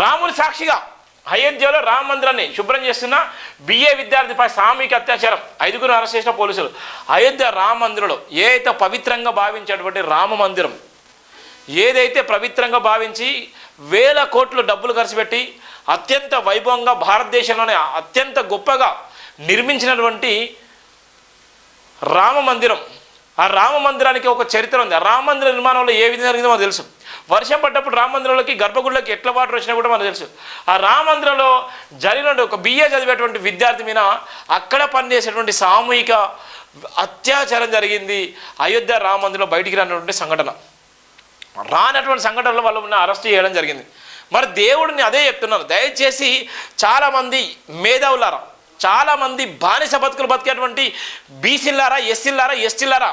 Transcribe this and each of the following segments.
రాముని సాక్షిగా అయోధ్యలో రామ మందిరాన్ని శుభ్రం చేస్తున్న బిఏ విద్యార్థిపై సామూహిక అత్యాచారం. ఐదుగురు అరెస్ట్ చేసిన పోలీసులు. అయోధ్య రామ మందిరంలో ఏదైతే పవిత్రంగా భావించేటువంటి రామ మందిరం ఏదైతే పవిత్రంగా భావించి వేల కోట్లు డబ్బులు ఖర్చు పెట్టి అత్యంత వైభవంగా భారతదేశంలోనే అత్యంత గొప్పగా నిర్మించినటువంటి రామ మందిరం. ఆ రామ మందిరానికి ఒక చరిత్ర ఉంది. ఆ రామ మందిర నిర్మాణంలో ఏ విధంగా జరిగిందో మనకు తెలుసు. వర్షం పడ్డప్పుడు రామ మందిరంలోకి గర్భగుడిలోకి ఎట్లా వాటర్ వచ్చినా కూడా మనకు తెలుసు. ఆ రామందిరంలో జరిగిన ఒక బిఏ చదివేటువంటి విద్యార్థి మీద అక్కడ పనిచేసేటువంటి సామూహిక అత్యాచారం జరిగింది. అయోధ్య రామ మందిరంలో బయటికి రానటువంటి సంఘటన. రానటువంటి సంఘటనలో వాళ్ళు ఉన్న అరెస్ట్ చేయడం జరిగింది. మరి దేవుడిని అదే చెప్తున్నాను దయచేసి చాలామంది మేధావులారా చాలామంది బానిస బతుకులు బతికేటువంటి బీసీలారా ఎస్సీలారా ఎస్టీలారా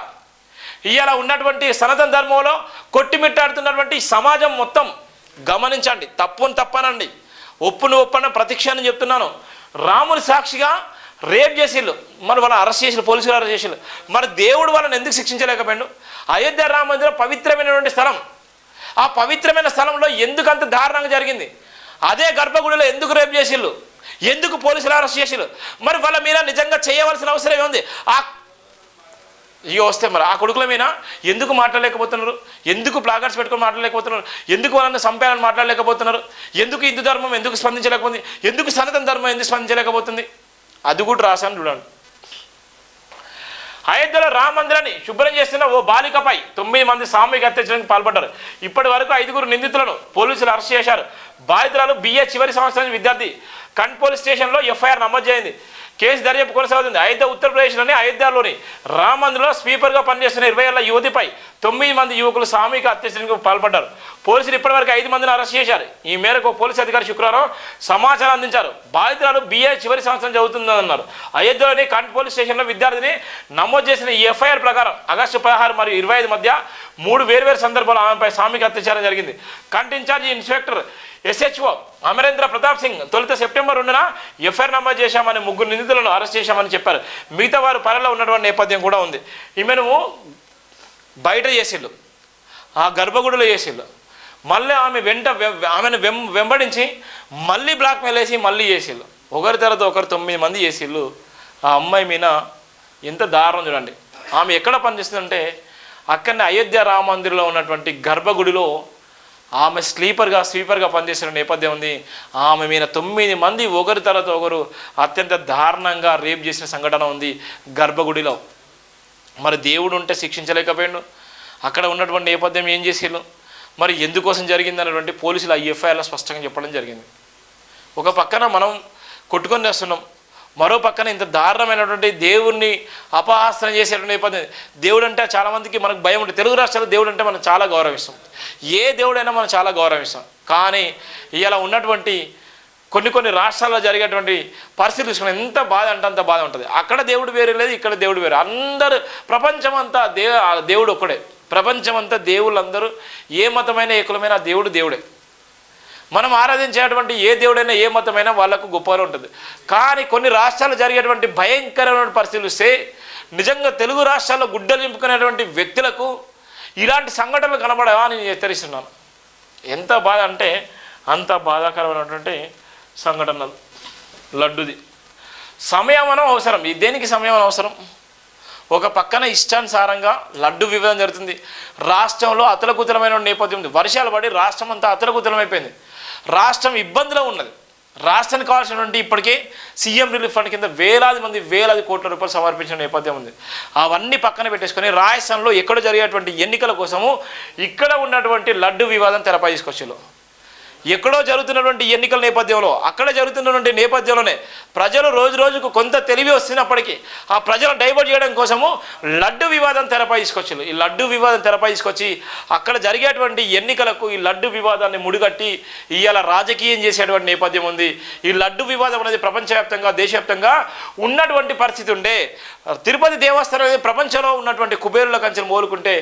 ఇవాళ ఉన్నటువంటి సనాతన ధర్మంలో కొట్టిమిట్టాడుతున్నటువంటి సమాజం మొత్తం గమనించండి. తప్పుని తప్పనండి. ఒప్పును ఒప్పన ప్రతిక్షణం చెప్తున్నాను. రాముని సాక్షిగా రేప్ చేసిళ్ళు. మరి వాళ్ళని అరెస్ట్ చేసిన పోలీసులు అరెస్ట్ చేసిళ్ళు. మరి దేవుడు వాళ్ళని ఎందుకు శిక్షించలేకపోయాడు? అయోధ్య రామ మందిరం పవిత్రమైనటువంటి స్థలం. ఆ పవిత్రమైన స్థలంలో ఎందుకు అంత దారుణంగా జరిగింది? అదే గర్భగుడిలో ఎందుకు రేపు చేసిళ్ళు? ఎందుకు పోలీసులు అరెస్ట్ చేసిళ్ళు? మరి వాళ్ళ మీద నిజంగా చేయవలసిన అవసరం ఏముంది? ఆ ఇక వస్తే మరి ఆ కొడుకుల మీద ఎందుకు మాట్లాడలేకపోతున్నారు? ఎందుకు ప్లాగర్స్ పెట్టుకొని మాట్లాడలేకపోతున్నారు? ఎందుకు వాళ్ళని సంపేయాలని మాట్లాడలేకపోతున్నారు? ఎందుకు హిందూ ధర్మం ఎందుకు స్పందించలేకపోతుంది? ఎందుకు సనాతన ధర్మం ఎందుకు స్పందించలేకపోతుంది? అది కూడా రాశాను చూడండి. అయోధ్యలో రామ మందిరాన్ని శుభ్రం చేస్తున్న ఓ బాలికపై తొమ్మిది మంది సామూహిక అత్యాచారానికి పాల్పడ్డారు. ఇప్పటి వరకు ఐదుగురు నిందితులను పోలీసులు అరెస్ట్ చేశారు. బాధితురాలు బిఏ చివరి సంవత్సరం విద్యార్థి. కంట్ పోలీస్ స్టేషన్లో ఎఫ్ఐఆర్ నమోదు చేయింది. కేసు దర్యాప్తు కొనసాగుతుంది. అయోధ్య ఉత్తరప్రదేశ్లోని అయోధ్యలోని రామ మందిరంలో స్పీకర్గా పనిచేస్తున్న ఇరవై ఏళ్ళ యువతిపై తొమ్మిది మంది యువకులు సామూహిక అత్యాచారానికి పాల్పడ్డారు. పోలీసులు ఇప్పటివరకు ఐదు మందిని అరెస్ట్ చేశారు. ఈ మేరకు పోలీసు అధికారి శుక్రవారం సమాచారం అందించారు. బాధితురాలు బిఏ చివరి సంవత్సరం చదువుతుందన్నారు. అయోధ్యలోని కంట్ పోలీస్ స్టేషన్లో విద్యార్థిని నమోదు చేసిన ఈ ఎఫ్ఐఆర్ ప్రకారం ఆగస్టు పదహారు మరియు ఇరవై ఐదు మధ్య మూడు వేర్వేరు సందర్భాలు ఆమెపై సామూహిక అత్యాచారం జరిగింది. Cantt incharge inspector SHO Amarendra Pratap Singh తొలుత సెప్టెంబర్ రెండున ఎఫ్ఐఆర్ నమోదు చేశామని ముగ్గురు నిందితులను అరెస్ట్ చేశామని చెప్పారు. మిగతా వారు పరలో ఉన్నటువంటి నేపథ్యం కూడా ఉంది. ఈమెను బయట చేసిళ్ళు. ఆ గర్భగుడిలో చేసిళ్ళు. మళ్ళీ ఆమె వెంట ఆమెను వెం వెంబడించి మళ్ళీ బ్లాక్ మెయిల్ వేసి మళ్ళీ చేసిళ్ళు. ఒకరి తర్వాత ఒకరు తొమ్మిది మంది చేసిళ్ళు. ఆ అమ్మాయి మీద ఎంత దారుణం చూడండి. ఆమె ఎక్కడ పనిచేస్తుందంటే అక్కడనే అయోధ్య రామ మందిర్లో ఉన్నటువంటి గర్భగుడిలో ఆమె స్లీపర్గా స్వీపర్గా పనిచేసిన నేపథ్యం ఉంది. ఆమె మీద తొమ్మిది మంది ఒకరి తర్వాత ఒకరు అత్యంత దారుణంగా రేప్ చేసిన సంఘటన ఉంది గర్భగుడిలో. మరి దేవుడు ఉంటే శిక్షించలేకపోయాడు. అక్కడ ఉన్నటువంటి నేపథ్యం ఏం చేసిళ్ళు? మరి ఎందుకోసం జరిగింది అన్నటువంటి పోలీసులు ఆ ఎఫ్ఐఆర్లో స్పష్టంగా చెప్పడం జరిగింది. ఒక పక్కన మనం కొట్టుకొని వేస్తున్నాం. మరో పక్కన ఇంత దారుణమైనటువంటి దేవుణ్ణి అపహాస్యం చేసేటువంటి నేపథ్యం. దేవుడు అంటే చాలామందికి మనకు భయం ఉంటుంది. తెలుగు రాష్ట్రాల్లో దేవుడు అంటే మనం చాలా గౌరవిస్తాం. ఏ దేవుడైనా మనం చాలా గౌరవిస్తాం. కానీ ఇలా ఉన్నటువంటి కొన్ని కొన్ని రాష్ట్రాల్లో జరిగేటువంటి పరిస్థితులు చూసుకుని ఎంత బాధ అంటే అంత బాధ ఉంటుంది. అక్కడ దేవుడు వేరే లేదు ఇక్కడ దేవుడు వేరే. అందరు ప్రపంచం అంతా దే ఆ దేవుడు ఒక్కడే. ప్రపంచం అంతా దేవుళ్ళందరూ ఏ మతమైన ఏ కులమైన దేవుడు దేవుడే. మనం ఆరాధించేటువంటి ఏ దేవుడైనా ఏ మతమైనా వాళ్ళకు గొప్పగా ఉంటుంది. కానీ కొన్ని రాష్ట్రాలు జరిగేటువంటి భయంకరమైన పరిస్థితులు చూస్తే నిజంగా తెలుగు రాష్ట్రాల్లో గుడ్డలు నింపుకునేటువంటి వ్యక్తులకు ఇలాంటి సంఘటనలు కనబడవా అని నేను హెచ్చరిస్తున్నాను. ఎంత బాధ అంటే అంత బాధాకరమైనటువంటి సంఘటనలు లడ్డుది. సమయం అనం అవసరం ఈ దేనికి సమయం అవసరం ఒక పక్కన ఇష్టానుసారంగా లడ్డు వివాదం జరుగుతుంది. రాష్ట్రంలో అతలకుతలమైన నేపథ్యం ఉంది. వర్షాలు పడి రాష్ట్రం అంతా అతలకుతలమైపోయింది. రాష్ట్రం ఇబ్బందిలో ఉన్నది. రాష్ట్రానికి కావాల్సినటువంటి ఇప్పటికే సీఎం రిలీఫ్ ఫండ్ కింద వేలాది మంది వేలాది కోట్ల రూపాయలు సమర్పించిన నేపథ్యం ఉంది. అవన్నీ పక్కన పెట్టేసుకొని రాజస్థాన్లో ఎక్కడ జరిగేటువంటి ఎన్నికల కోసము ఇక్కడ ఉన్నటువంటి లడ్డు వివాదం తెరపై తీసుకొచ్చారు. ఎక్కడో జరుగుతున్నటువంటి ఎన్నికల నేపథ్యంలో అక్కడ జరుగుతున్నటువంటి నేపథ్యంలోనే ప్రజలు రోజు రోజుకు కొంత తెలివి వస్తున్నప్పటికీ ఆ ప్రజలు డైవర్ట్ చేయడం కోసము లడ్డు వివాదం తెరపై తీసుకొచ్చింది ఈ లడ్డు వివాదం తెరపై తీసుకొచ్చి అక్కడ జరిగేటువంటి ఎన్నికలకు ఈ లడ్డు వివాదాన్ని ముడిగట్టి ఇవాళ రాజకీయం చేసేటువంటి నేపథ్యం ఉంది. ఈ లడ్డు వివాదం అనేది ప్రపంచవ్యాప్తంగా దేశవ్యాప్తంగా ఉన్నటువంటి పరిస్థితి ఉండే. తిరుపతి దేవస్థానం అనేది ప్రపంచంలో ఉన్నటువంటి కుబేరుల కంచెలు మోలుకుంటే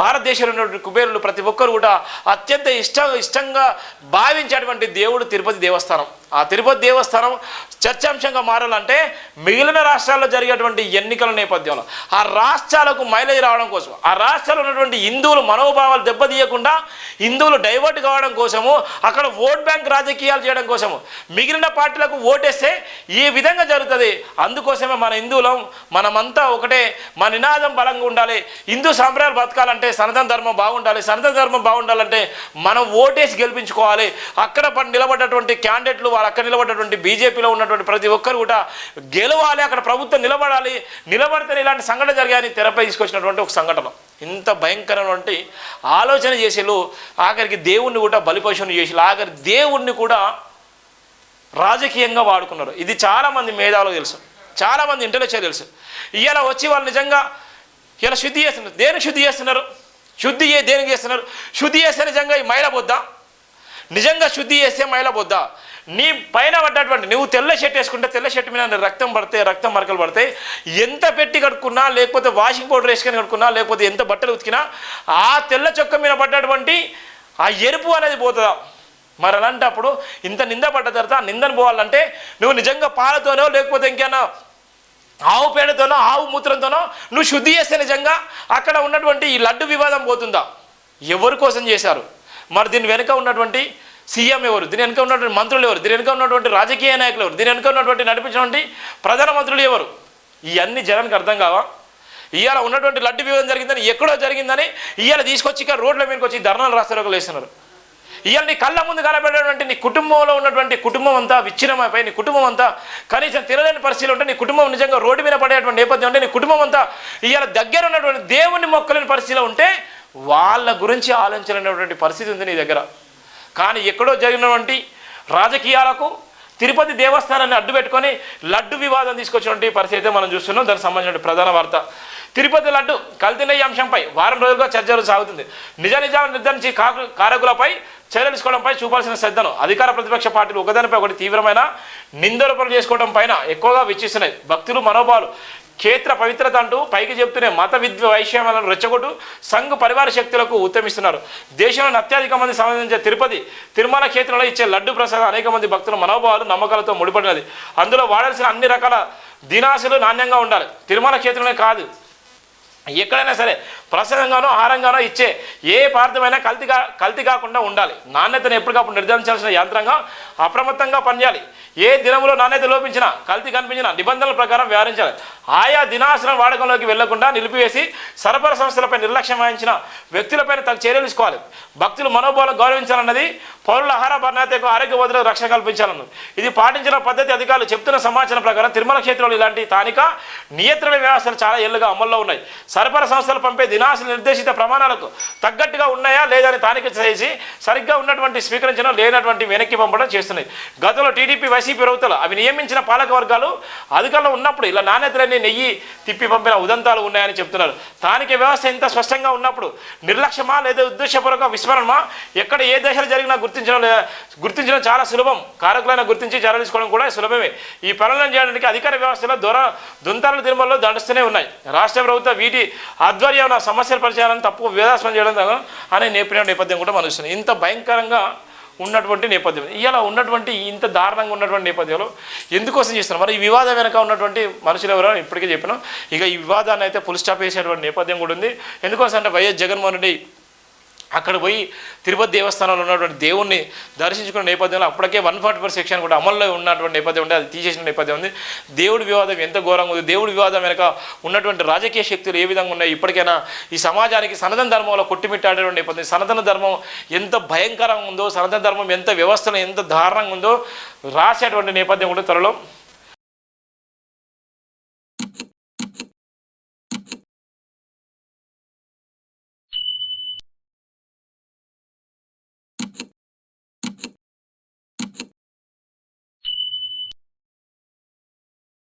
భారతదేశంలో ఉన్నటువంటి కుబేరులు ప్రతి ఒక్కరు కూడా అత్యంత ఇష్ట ఇష్టంగా భారత భావించేటువంటి దేవుడు తిరుపతి దేవస్థానం. ఆ తిరుపతి దేవస్థానం చర్చాంశంగా మారాలంటే మిగిలిన రాష్ట్రాల్లో జరిగేటువంటి ఎన్నికల నేపథ్యంలో ఆ రాష్ట్రాలకు మైలేజ్ రావడం కోసం ఆ రాష్ట్రాల్లో ఉన్నటువంటి హిందువులు మనోభావాలు దెబ్బతీయకుండా హిందువులు డైవర్ట్ కావడం కోసము అక్కడ ఓట్ బ్యాంక్ రాజకీయాలు చేయడం కోసము మిగిలిన పార్టీలకు ఓటేస్తే ఈ విధంగా జరుగుతుంది? అందుకోసమే మన హిందువులం మనమంతా ఒకటే మన నినాదం బలంగా ఉండాలి. హిందూ సంప్రదాయాలు బతకాలంటే సనాతన ధర్మం బాగుండాలి సనాతన ధర్మం బాగుండాలంటే మనం ఓటేసి గెలిపించుకోవాలి. అక్కడ నిలబడ్డటువంటి క్యాండిడేట్లు వాళ్ళు అక్కడ నిలబడ్డటువంటి బీజేపీలో ఉన్నటువంటి ప్రతి ఒక్కరు కూడా గెలవాలి అక్కడ ప్రభుత్వం నిలబడాలి నిలబడితేనే ఇలాంటి సంఘటన జరిగాయని తెరపై తీసుకొచ్చినటువంటి ఒక సంఘటన. ఇంత భయంకరమైనటువంటి ఆలోచన చేసేలు ఆఖరికి దేవుణ్ణి కూడా బలిపశువుని చేసేలు ఆఖరి దేవుణ్ణి కూడా రాజకీయంగా వాడుకున్నారు. ఇది చాలామంది మేధావులకు తెలుసు. చాలామంది ఇంటలెక్చువల్ తెలుసు. ఇలా వచ్చి వాళ్ళు నిజంగా ఇలా శుద్ధి చేస్తున్నారు. దేనికి శుద్ధి చేస్తున్నారు? శుద్ధి చే దేనికి చేస్తున్నారు? శుద్ధి చేస్తే నిజంగా ఈ మైల బొద్దా? నిజంగా శుద్ధి చేస్తే మహిళ బొద్దా. నీ పైన పడ్డటువంటి నువ్వు తెల్ల షర్ట్ వేసుకుంటే తెల్ల షర్ట్ మీద రక్తం పడితే రక్తం మరకలు పడతాయి. ఎంత పెట్టి కడుక్కున్నా లేకపోతే వాషింగ్ పౌడర్ వేసుకొని కడుక్కున్నా లేకపోతే ఎంత బట్టలు ఉతికినా ఆ తెల్ల చొక్క మీద పడ్డటువంటి ఆ ఎరుపు అనేది పోతుందా? మరి అలాంటప్పుడు ఇంత నింద పడ్డ తర్వాత ఆ నిందను పోవాలంటే నువ్వు నిజంగా పాలతోనో లేకపోతే ఇంకేనా ఆవు పేడతోనో ఆవు మూత్రంతోనో నువ్వు శుద్ధి చేస్తే నిజంగా అక్కడ ఉన్నటువంటి ఈ లడ్డు వివాదం పోతుందా? ఎవరి కోసం చేశారు? మరి దీని వెనుక ఉన్నటువంటి సీఎం ఎవరు? దీని వెనుక ఉన్నటువంటి మంత్రులు ఎవరు? దీని వెనుక ఉన్నటువంటి రాజకీయ నాయకులు ఎవరు? దీని వెనుక ఉన్నటువంటి నడిపించినటువంటి ప్రధానమంత్రులు ఎవరు? ఇవన్నీ జనానికి అర్థం కావా? ఇవాళ ఉన్నటువంటి లడ్డు వివాదం జరిగిందని ఎక్కడో జరిగిందని ఇవాళ తీసుకొచ్చి ఇక్కడ రోడ్ల మీదకి వచ్చి ధర్నాలు రాస్తారు వేస్తున్నారు ఇవాళ నీ కళ్ళ ముందు కనబడేటువంటి నీ కుటుంబంలో ఉన్నటువంటి కుటుంబం అంతా విచ్ఛిన్నమైపోయి నీ కుటుంబం అంతా కనీసం తినలేని పరిస్థితులు ఉంటే నీ కుటుంబం నిజంగా రోడ్డు మీద పడేటువంటి నేపథ్యం ఉంటే నీ కుటుంబం అంతా ఇవాళ దగ్గర ఉన్నటువంటి దేవుని మొక్కలేని పరిస్థితిలో ఉంటే వాళ్ళ గురించి ఆలోచించలేనటువంటి పరిస్థితి ఉంది నీ దగ్గర. కానీ ఎక్కడో జరిగినటువంటి రాజకీయాలకు తిరుపతి దేవస్థానాన్ని అడ్డు పెట్టుకొని లడ్డు వివాదం తీసుకొచ్చినటువంటి పరిస్థితి అయితే మనం చూస్తున్నాం. దానికి సంబంధించిన ప్రధాన వార్త. తిరుపతి లడ్డు కల్తీన ఈ అంశంపై వారం రోజులుగా చర్చలు సాగుతుంది. నిజ నిజాలను నిర్ధారించి కారకులపై చర్యలు తీసుకోవడంపై చూపాల్సిన శ్రద్ధను అధికార ప్రతిపక్ష పార్టీలు ఒకదానిపై ఒకటి తీవ్రమైన నిందోపలు చేసుకోవడం పైన ఎక్కువగా వెచ్చిస్తున్నాయి భక్తులు మనోభావాలు క్షేత్ర పవిత్రత అంటూ పైకి చెప్తూనే మత విద్య వైషమ్యాలను రెచ్చగొట్టు సంఘ పరివార శక్తులకు ఉత్తమిస్తున్నారు. దేశంలోని అత్యధిక మంది సంబంధించే తిరుపతి తిరుమల క్షేత్రంలో ఇచ్చే లడ్డు ప్రసాదం అనేక మంది భక్తుల మనోభావాలు నమ్మకాలతో ముడిపడినది. అందులో వాడాల్సిన అన్ని రకాల దినాసులు నాణ్యంగా ఉండాలి. తిరుమల క్షేత్రంలో కాదు. ఎక్కడైనా సరే ప్రసాదంగానో ఆహారంగానో ఇచ్చే ఏ పదార్థమైనా కల్తీ కల్తీ కాకుండా ఉండాలి. నాణ్యతను ఎప్పటికప్పుడు నిర్ధారించాల్సిన యంత్రంగా అప్రమత్తంగా పనిచేయాలి. ఏ దినములో నాణ్యత లోపించినా కల్తీ కనిపించినా నిబంధనల ప్రకారం వ్యవహరించాలి. ఆయా దినాసనం వాడకంలోకి వెళ్ళకుండా నిలిపివేసి సరఫరా సంస్థలపై నిర్లక్ష్యం వహించిన వ్యక్తులపైన తగు చర్యలు తీసుకోవాలి. భక్తులు మనోభావాలు గౌరవించాలన్నది పౌరుల ఆహార భద్రతకు ఆరోగ్య భద్రత రక్షణ కల్పించాలను ఇది పాటించిన పద్ధతి అధికారులు చెప్తున్న సమాచారం ప్రకారం తిరుమల క్షేత్రంలో ఇలాంటి స్థానిక నియంత్రణ వ్యవస్థలు చాలా ఏళ్ళుగా అమల్లో ఉన్నాయి. సరఫరా సంస్థలు పంపే దినాసులు నిర్దేశిత ప్రమాణాలకు తగ్గట్టుగా ఉన్నాయా లేదని తానిక చేసి సరిగ్గా ఉన్నటువంటి స్వీకరించడం లేనటువంటి వెనక్కి పంపడం చేస్తున్నాయి. గతంలో టీడీపీ వైసీపీ ప్రభుత్వాలు అవి నియమించిన పాలక వర్గాలు అధికారంలో ఉన్నప్పుడు ఇలా నాణ్యతలన్నీ నెయ్యి తిప్పి పంపిన ఉదంతాలు ఉన్నాయని చెప్తున్నారు. స్థానిక వ్యవస్థ ఇంత స్పష్టంగా ఉన్నప్పుడు నిర్లక్ష్యమా లేదా ఉద్దేశపూర్వక విస్మరణమా? ఎక్కడ ఏ దశలు జరిగినా గుర్తించడం లేదా గుర్తించడం చాలా సులభం. కారకులైన గుర్తించి చర్యలు తీసుకోవడం కూడా సులభమే. ఈ పనులను చేయడానికి అధికార వ్యవస్థలో దొర దుంతాల తిరుమలలో దండుస్తూనే ఉన్నాయి. రాష్ట్ర ప్రభుత్వం వీటి ఆధ్వర్యం సమస్యల పరిచయాలను తప్పు వేదాస్పదం చేయడం అనే నేర్పిన నేపథ్యం కూడా మనం ఇంత భయంకరంగా ఉన్నటువంటి నేపథ్యం. ఇలా ఉన్నటువంటి ఇంత దారుణంగా ఉన్నటువంటి నేపథ్యంలో ఎందుకోసం చేస్తున్నారు? మరి ఈ వివాదం వెనక ఉన్నటువంటి మనుషులు ఎవరో ఇప్పటికే చెప్పినాం ఇక ఈ వివాదాన్ని అయితే పులిస్టాప్ వేసేటువంటి నేపథ్యం కూడా ఉంది. ఎందుకోసం అంటే వైఎస్ జగన్మోహన్ రెడ్డి అక్కడ పోయి తిరుపతి దేవస్థానంలో ఉన్నటువంటి దేవుణ్ణి దర్శించుకున్న నేపథ్యంలో అప్పటికే వన్ ఫార్టీ ఫోర్ సెక్షన్ కూడా అమల్లో ఉన్నటువంటి నేపథ్యం ఉంది అది తీసేసిన నేపథ్యం ఉంది. దేవుడి వివాదం ఎంత ఘోరంగా ఉంది? దేవుడి వివాదం వెనక ఉన్నటువంటి రాజకీయ శక్తులు ఏ విధంగా ఉన్నాయి? ఇప్పటికైనా ఈ సమాజానికి సనాతన ధర్మంలో కొట్టుమిట్టాడేటువంటి నేపథ్యం సనాతన ధర్మం ఎంత భయంకరంగా ఉందో సనాతన ధర్మం ఎంత వ్యవస్థలో ఎంత దారుణంగా ఉందో రాసేటువంటి నేపథ్యం కూడా త్వరలో